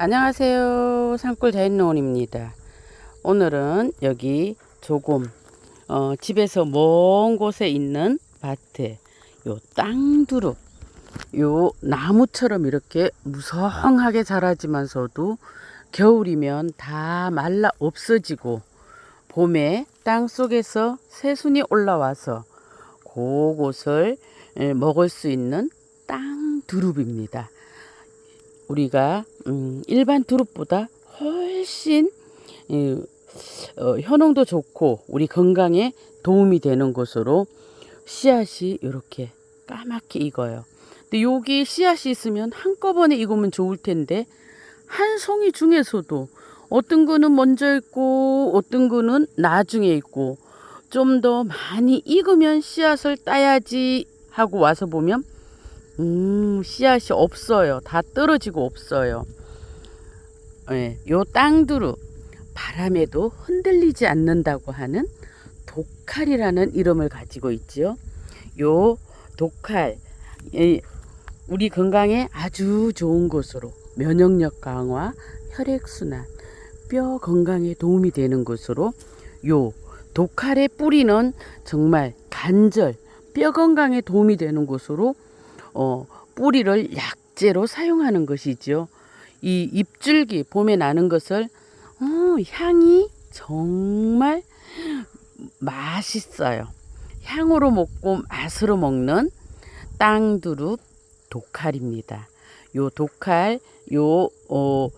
안녕하세요. 산골 자연농원입니다. 오늘은 여기 조금 어, 집에서 먼 곳에 있는 밭에 요 땅두릅 요 나무처럼 이렇게 무성하게 자라지만서도 겨울이면 다 말라 없어지고 봄에 땅 속에서 새순이 올라와서 그곳을 에, 먹을 수 있는 땅두릅입니다. 우리가 음, 일반 두릅보다 훨씬 이, 어, 효능도 좋고 우리 건강에 도움이 되는 것으로 씨앗이 이렇게 까맣게 익어요. 근데 여기 씨앗이 있으면 한꺼번에 익으면 좋을 텐데 한 송이 중에서도 어떤 거는 먼저 있고 어떤 거는 나중에 있고 좀 더 많이 익으면 씨앗을 따야지 하고 와서 보면 음, 씨앗이 없어요. 다 떨어지고 없어요. 예, 요 땅두루 바람에도 흔들리지 않는다고 하는 독칼이라는 이름을 가지고 있지요. 요 독칼 예, 우리 건강에 아주 좋은 것으로 면역력 강화, 혈액 순환, 뼈 건강에 도움이 되는 것으로 요 독칼의 뿌리는 정말 관절, 뼈 건강에 도움이 되는 것으로 어, 뿌리를 약재로 사용하는 것이지요. 이 잎줄기 봄에 나는 것을 어, 향이 정말 맛있어요. 향으로 먹고 맛으로 먹는 땅두릅 독칼입니다. 요 독칼 요 어,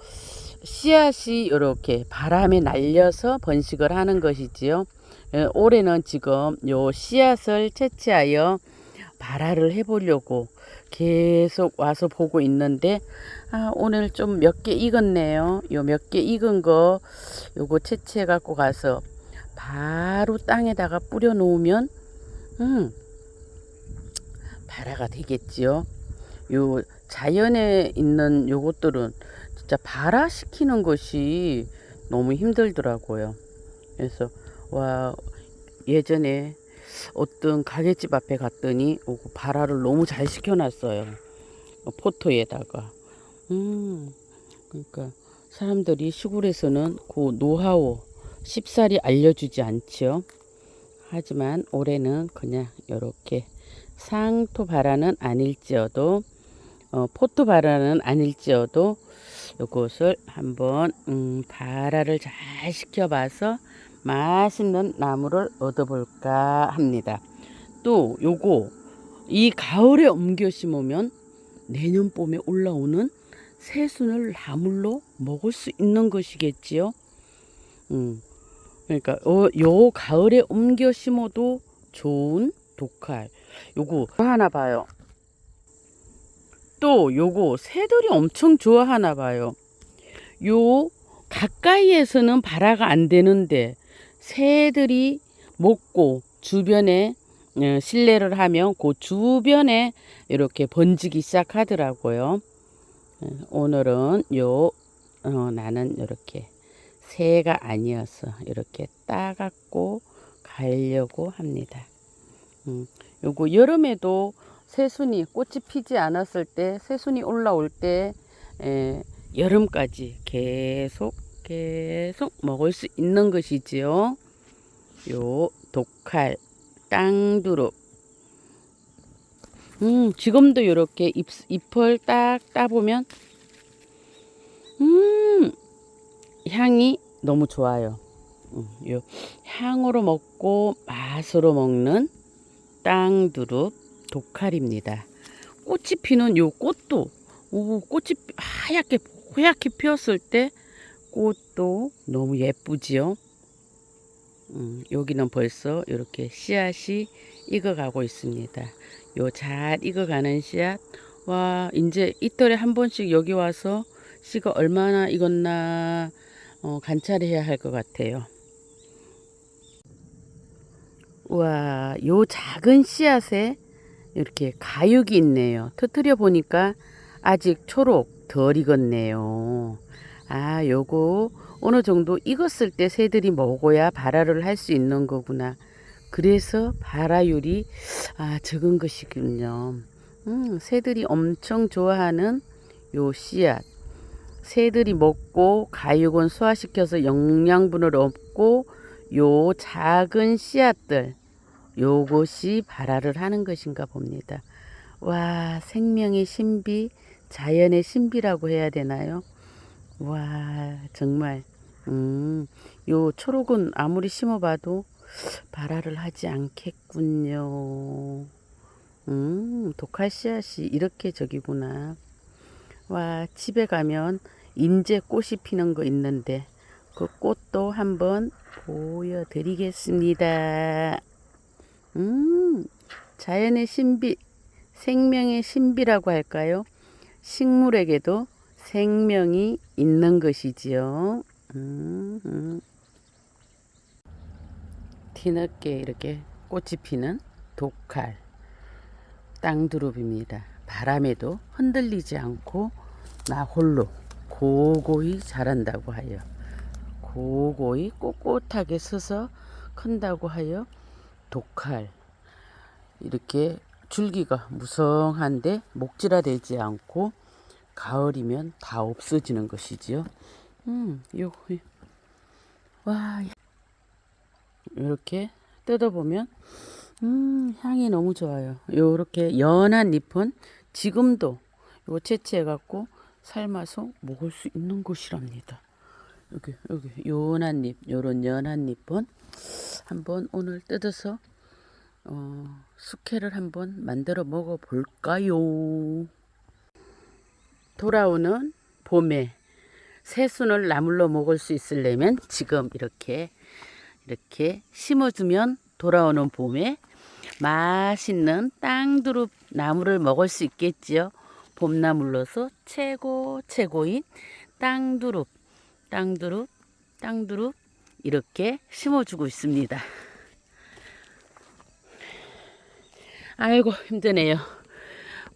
씨앗이 이렇게 바람에 날려서 번식을 하는 것이지요. 에, 올해는 지금 요 씨앗을 채취하여 발화를 해보려고 계속 와서 보고 있는데 아, 오늘 좀 몇 개 익었네요. 요 몇 개 익은 거 요거 채취해 갖고 가서 바로 땅에다가 뿌려 놓으면 음 발화가 되겠지요. 요 자연에 있는 요것들은 진짜 발화시키는 것이 너무 힘들더라고요. 그래서 와 예전에 어떤 가게집 앞에 갔더니 오고 발화를 너무 잘 시켜놨어요. 포토에다가. 음, 그러니까 사람들이 시골에서는 그 노하우 쉽사리 알려주지 않지요. 하지만 올해는 그냥 이렇게 상토 발화는 아닐지어도 어, 포토 발화는 아닐지어도 이것을 한번 음, 발화를 잘 시켜봐서 맛있는 나무를 얻어볼까 합니다. 또 요거 이 가을에 옮겨 심으면 내년 봄에 올라오는 새순을 나물로 먹을 수 있는 것이겠지요. 음, 그러니까 어, 요 가을에 옮겨 심어도 좋은 독칼. 요거 하나 봐요. 또 요거 새들이 엄청 좋아하나 봐요. 요 가까이에서는 발화가 안 되는데 새들이 먹고 주변에 어, 실내를 하면 그 주변에 이렇게 번지기 시작하더라고요. 어, 오늘은 요 어, 나는 이렇게 새가 아니어서 이렇게 따갖고 가려고 합니다. 음, 요거 여름에도 새순이 꽃이 피지 않았을 때 새순이 올라올 때 에, 여름까지 계속 계속 먹을 수 있는 것이지요. 요 독칼 땅두릅 음, 지금도 이렇게 잎, 잎을 딱 따보면 음, 향이 너무 좋아요. 음, 요 향으로 먹고 맛으로 먹는 땅두릅 독칼입니다. 꽃이 피는 요 꽃도 오, 꽃이 하얗게 하얗게 피었을 때 꽃도 너무 예쁘지요. 음, 여기는 벌써 이렇게 씨앗이 익어가고 있습니다. 요 잘 익어가는 씨앗. 와, 이제 이틀에 한 번씩 여기 와서 씨가 얼마나 익었나 어, 관찰해야 할 것 같아요. 와, 요 작은 씨앗에 이렇게 가육이 있네요. 터트려 보니까 아직 초록 덜 익었네요. 아, 요거 어느 정도 익었을 때 새들이 먹어야 발화를 할 수 있는 거구나. 그래서 발화율이 아, 적은 것이군요. 음, 새들이 엄청 좋아하는 요 씨앗. 새들이 먹고 가육은 소화시켜서 영양분을 얻고 요 작은 씨앗들 요것이 발화를 하는 것인가 봅니다. 와 생명의 신비 자연의 신비라고 해야 되나요? 와 정말 음, 요 초록은 아무리 심어봐도 발화를 하지 않겠군요. 음, 독할 씨앗이 이렇게 저기구나. 와, 집에 가면 인제 꽃이 피는 거 있는데 그 꽃도 한번 보여드리겠습니다. 음, 자연의 신비, 생명의 신비라고 할까요? 식물에게도 생명이 있는 것이지요. 음, 음. 뒤늦게 이렇게 꽃이 피는 독칼 땅두릅입니다. 바람에도 흔들리지 않고 나 홀로 고고히 자란다고 하여 고고히 꼿꼿하게 서서 큰다고 하여 독칼 이렇게 줄기가 무성한데 목질화되지 않고 가을이면 다 없어지는 것이지요. 음, 요, 와, 이렇게 뜯어보면 음, 향이 너무 좋아요. 요렇게 연한 잎은 지금도 요 채취해 갖고 삶아서 먹을 수 있는 곳이랍니다. 여기 여기 연한 잎, 요런 연한 잎은 한번 오늘 뜯어서 어, 숙회를 한번 만들어 먹어 볼까요? 돌아오는 봄에 새순을 나물로 먹을 수 있으려면 지금 이렇게 이렇게 심어주면 돌아오는 봄에 맛있는 땅두릅 나무를 먹을 수 있겠지요. 봄나물로서 최고 최고인 땅두릅, 땅두릅, 땅두릅 이렇게 심어주고 있습니다. 아이고 힘드네요.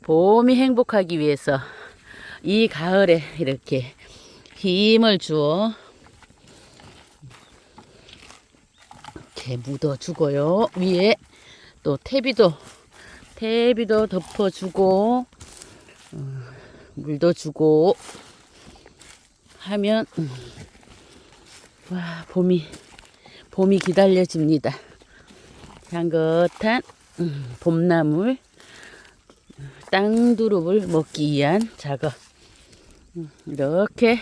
봄이 행복하기 위해서 이 가을에 이렇게 힘을 주어 이렇게 묻어주고요. 위에 또 태비도 태비도 덮어주고 어, 물도 주고 하면 음, 와 봄이 봄이 기다려집니다. 향긋한 음, 봄나물 땅두릅을 먹기 위한 작업 음, 이렇게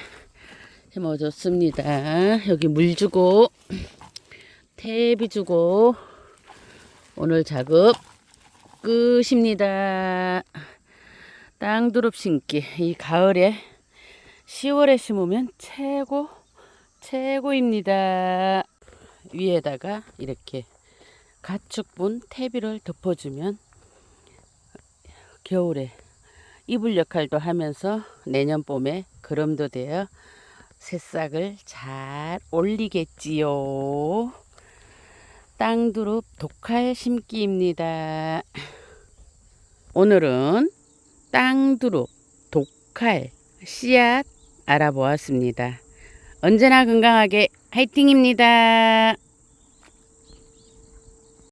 심어줬습니다. 여기 물 주고 탭이 주고 오늘 작업 끝입니다. 땅두릅 심기 이 가을에 10월에 심으면 최고 최고입니다. 위에다가 이렇게 가축분 태비를 덮어주면 겨울에 이불 역할도 하면서 내년 봄에 거름도 되어 새싹을 잘 올리겠지요. 땅두릅 독칼 심기입니다. 오늘은 땅두릅 독칼 씨앗 알아보았습니다. 언제나 건강하게 화이팅입니다.